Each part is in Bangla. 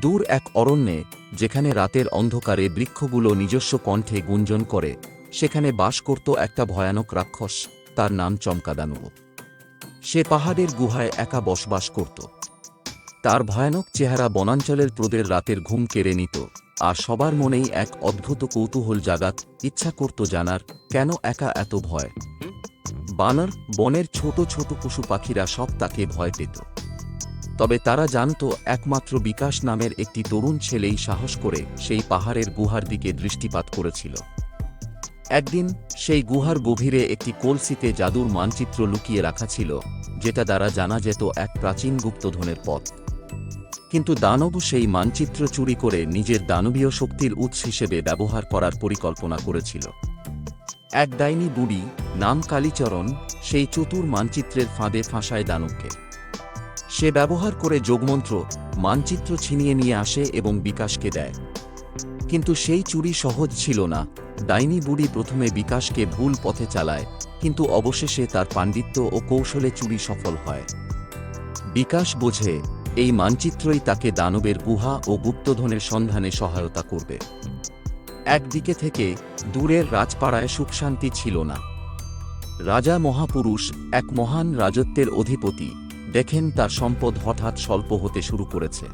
দূর এক অরণ্যে, যেখানে রাতের অন্ধকারে বৃক্ষগুলো নিজস্ব কণ্ঠে গুঞ্জন করে, সেখানে বাস করত একটা ভয়ানক রাক্ষস, তার নাম চমকাদানব সে পাহাড়ের গুহায় একা বসবাস করত। তার ভয়ানক চেহারা বনাঞ্চলের প্রদের রাতের ঘুম কেড়ে নিত, আর সবার মনেই এক অদ্ভুত কৌতূহল জাগাত, ইচ্ছা করত জানার, কেন একা এত ভয়? বানর, বনের ছোট ছোট পশু পাখিরা সব তাকে ভয় পেত। তবে তারা জানত একমাত্র বিকাশ নামের একটি তরুণ ছেলেই সাহস করে সেই পাহাড়ের গুহার দিকে দৃষ্টিপাত করেছিল। একদিন সেই গুহার গভীরে একটি কলসিতে জাদুর মানচিত্র লুকিয়ে রাখা ছিল, যেটা দ্বারা জানা যেত এক প্রাচীন গুপ্তধনের পথ। কিন্তু দানব সেই মানচিত্র চুরি করে নিজের দানবীয় শক্তির উৎস হিসেবে ব্যবহার করার পরিকল্পনা করেছিল। এক ডাইনি বুড়ি নাম কালীচরণ সেই চতুর মানচিত্রের ফাঁদে ফাঁসায় দানবকে। সে ব্যবহার করে যোগমন্ত্র, মানচিত্র ছিনিয়ে নিয়ে আসে এবং বিকাশকে দেয়। কিন্তু সেই চুরি সহজ ছিল না। ডাইনি বুড়ি প্রথমে বিকাশকে ভুল পথে চালায়, কিন্তু অবশেষে তার পাণ্ডিত্য ও কৌশলে চুরি সফল হয়। বিকাশ বোঝে, এই মানচিত্রই তাকে দানবের গুহা ও গুপ্তধনের সন্ধানে সহায়তা করবে। একদিকে থেকে দূরের রাজপাড়ায় সুখশান্তি ছিল না। রাজা মহাপুরুষ এক মহান রাজত্বের অধিপতি। দেখেন তার সম্পদ হঠাৎ স্বল্প হতে শুরু করেছে।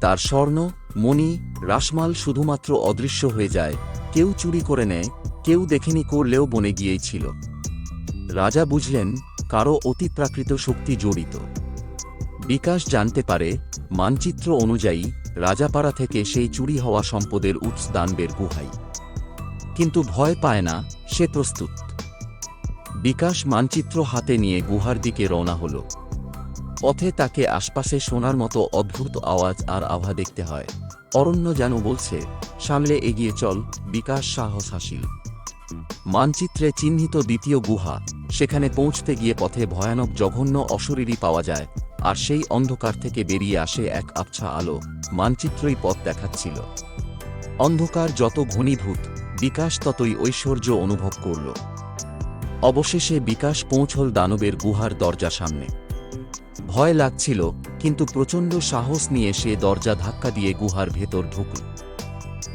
তার স্বর্ণ, মণি, রাসমাল শুধুমাত্র অদৃশ্য হয়ে যায়, কেউ চুরি করে নেয়, কেউ দেখেনি করলেও বনে গিয়েই ছিল। রাজা বুঝলেন, কারও অতিপ্রাকৃত শক্তি জড়িত। বিকাশ জানতে পারে, মানচিত্র অনুযায়ী রাজাপাড়া থেকে সেই চুরি হওয়া সম্পদের উৎস দানবের গুহাই কিন্তু ভয় পায় না, সে প্রস্তুত। বিকাশ মানচিত্র হাতে নিয়ে গুহার দিকে রওনা হল। পথে তাকে আশপাশে শোনার মতো অদ্ভুত আওয়াজ আর আভা দেখতে হয়। অরণ্য যেন বলছে, সামলে এগিয়ে চল, বিকাশ সাহস হাসিল। মানচিত্রে চিহ্নিত দ্বিতীয় গুহা, সেখানে পৌঁছতে গিয়ে পথে ভয়ানক জঘন্য অশরীরী পাওয়া যায়, আর সেই অন্ধকার থেকে বেরিয়ে আসে এক আবছা আলো, মানচিত্রই পথ দেখাচ্ছিল। অন্ধকার যত ঘনীভূত, বিকাশ ততই ঐশ্বর্য অনুভব করল। অবশেষে বিকাশ পৌঁছল দানবের গুহার দরজা সামনে। ভয় লাগছিল, কিন্তু প্রচণ্ড সাহস নিয়ে সে দরজা ধাক্কা দিয়ে গুহার ভেতর ঢুকল।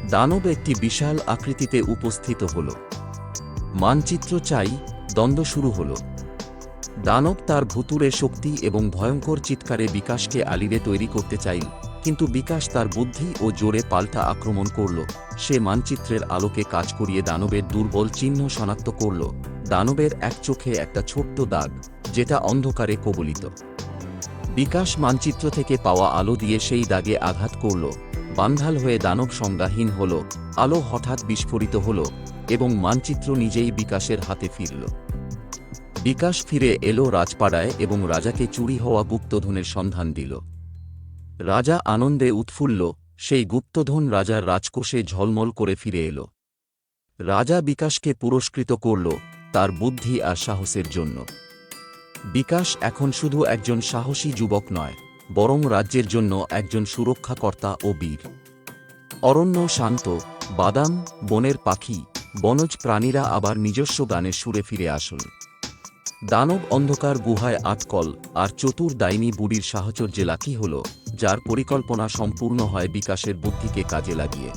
দানব একটি বিশাল আকৃতিতে উপস্থিত হল। মানচিত্র চাই, দ্বন্দ্ব শুরু হল। দানব তার ভুতুরে শক্তি এবং ভয়ঙ্কর চিৎকারে বিকাশকে আলিরে তৈরি করতে চাইল, কিন্তু বিকাশ তার বুদ্ধি ও জোরে পাল্টা আক্রমণ করল। সে মানচিত্রের আলোকে কাজ করিয়ে দানবের দুর্বল চিহ্ন শনাক্ত করল। দানবের এক চোখে একটা ছোট্ট দাগ, যেটা অন্ধকারে কবলিত। বিকাশ মানচিত্র থেকে পাওয়া আলো দিয়ে সেই দাগে আঘাত করল, বান্ধাল হয়ে দানব সংজ্ঞাহীন হল, আলো হঠাৎ বিস্ফোরিত হল, এবং মানচিত্র নিজেই বিকাশের হাতে ফিরল। বিকাশ ফিরে এলো রাজপাড়ায় এবং রাজাকে চুরি হওয়া গুপ্তধনের সন্ধান দিল। রাজা আনন্দে উৎফুল্ল, সেই গুপ্তধন রাজার রাজকোষে ঝলমল করে ফিরে এলো। রাজা বিকাশকে পুরস্কৃত করল তার বুদ্ধি আর সাহসের জন্য। বিকাশ এখন শুধু একজন সাহসী যুবক নয়, বরং রাজ্যের জন্য একজন সুরক্ষাকর্তা ও বীর। অরণ্য শান্ত, বাদাম, বনের পাখি, বনজ প্রাণীরা আবার নিজস্ব গানে সুরে ফিরে আসল। দানব অন্ধকার গুহায় আটকল আর চতুর ডাইনি বুড়ির সাহচর্যে লাকি হল, যার পরিকল্পনা সম্পূর্ণ হয় বিকাশের বুদ্ধিকে কাজে লাগিয়ে।